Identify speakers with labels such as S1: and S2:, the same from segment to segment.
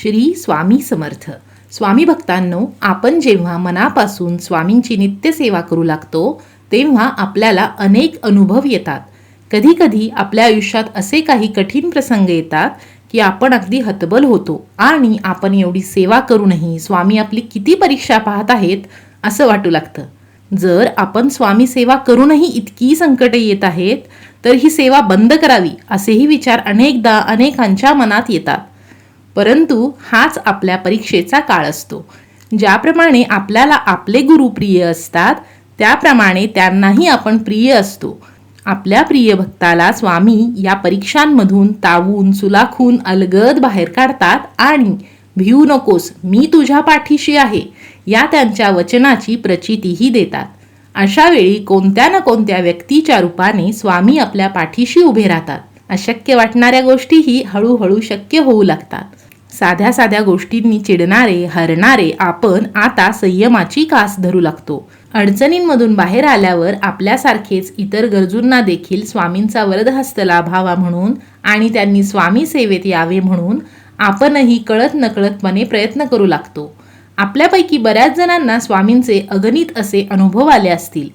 S1: श्री स्वामी समर्थ. स्वामी भक्तांनो आपण जेव्हा मनापासून स्वामींची नित्यसेवा करू लागतो तेव्हा आपल्याला अनेक अनुभव येतात. कधीकधी आपल्या आयुष्यात असे काही कठीण प्रसंग येतात की आपण अगदी हतबल होतो आणि आपण एवढी सेवा करूनही स्वामी आपली किती परीक्षा पाहत आहेत असं वाटू लागतं. जर आपण स्वामी सेवा करूनही इतकी संकटे येत आहेत तर ही सेवा बंद करावी असेही विचार अनेकदा अनेकांच्या मनात येतात. परंतु हाच आपल्या परीक्षेचा काळ असतो. ज्याप्रमाणे आपल्याला आपले गुरु प्रिय असतात त्याप्रमाणे त्यांनाही आपण प्रिय असतो. आपल्या प्रिय भक्ताला स्वामी या परीक्षांमधून तावून सुलाखून अलगद बाहेर काढतात आणि भिऊ नकोस मी तुझ्या पाठीशी आहे या त्यांच्या वचनाची प्रचितीही देतात. अशा वेळी कोणत्या ना कोणत्या व्यक्तीच्या रूपाने स्वामी आपल्या पाठीशी उभे राहतात अशक्य वाटणाऱ्या गोष्टीही हळूहळू शक्य होऊ लागतात. साध्या साध्या गोष्टींनी चिडणारे हरणारे आपण आता संयमाची कास धरू लागतो. अडचणींमधून बाहेर आल्यावर आपल्यासारखेच इतर गरजूंना देखील स्वामींचा वरदहस्त लाभावा म्हणून आणि त्यांनी स्वामी सेवेत यावे म्हणून आपणही कळत नकळतपणे प्रयत्न करू लागतो. आपल्यापैकी बऱ्याच जणांना स्वामींचे अगणित असे अनुभव आले असतील.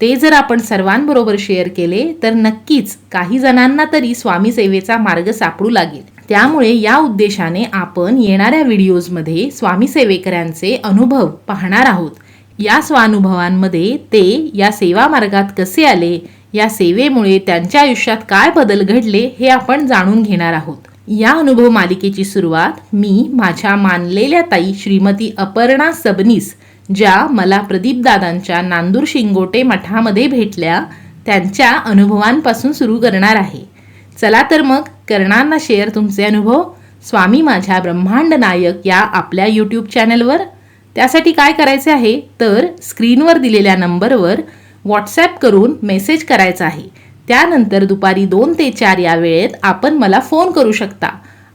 S1: ते जर आपण सर्वांबरोबर शेअर केले तर नक्कीच काही जणांना तरी स्वामी सेवेचा मार्ग सापडू लागेल. त्यामुळे या उद्देशाने आपण येणाऱ्या व्हिडिओजमध्ये स्वामी सेवेकऱ्यांचे अनुभव पाहणार आहोत. या स्वानुभवांमध्ये ते या सेवा मार्गात कसे आले या सेवेमुळे त्यांच्या आयुष्यात काय बदल घडले हे आपण जाणून घेणार आहोत. या अनुभव मालिकेची सुरुवात मी माझ्या मानलेल्या ताई श्रीमती अपर्णा सबनीस ज्या मला प्रदीपदादांच्या नांदूर शिंगोटे मठामध्ये भेटल्या त्यांच्या अनुभवांपासून सुरू करणार आहे. चला तर मग करणार ना शेअर तुमचे अनुभव? स्वामी माझ्या ब्रह्मांड नायक या आपल्या यूट्यूब चॅनलवर त्यासाठी काय करायचे आहे? तर स्क्रीनवर दिलेल्या नंबरवर व्हॉट्सॲप करून मेसेज करायचा आहे. त्यानंतर दुपारी दोन ते चार या वेळेत आपण मला फोन करू शकता.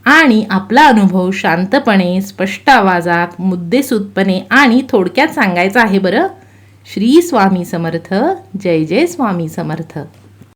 S1: आणि आपला अनुभव शांतपणे स्पष्ट आवाजात मुद्देसूदपणे आणि थोडक्यात सांगायचा आहे बरं? श्री स्वामी समर्थ. जय जय स्वामी समर्थ.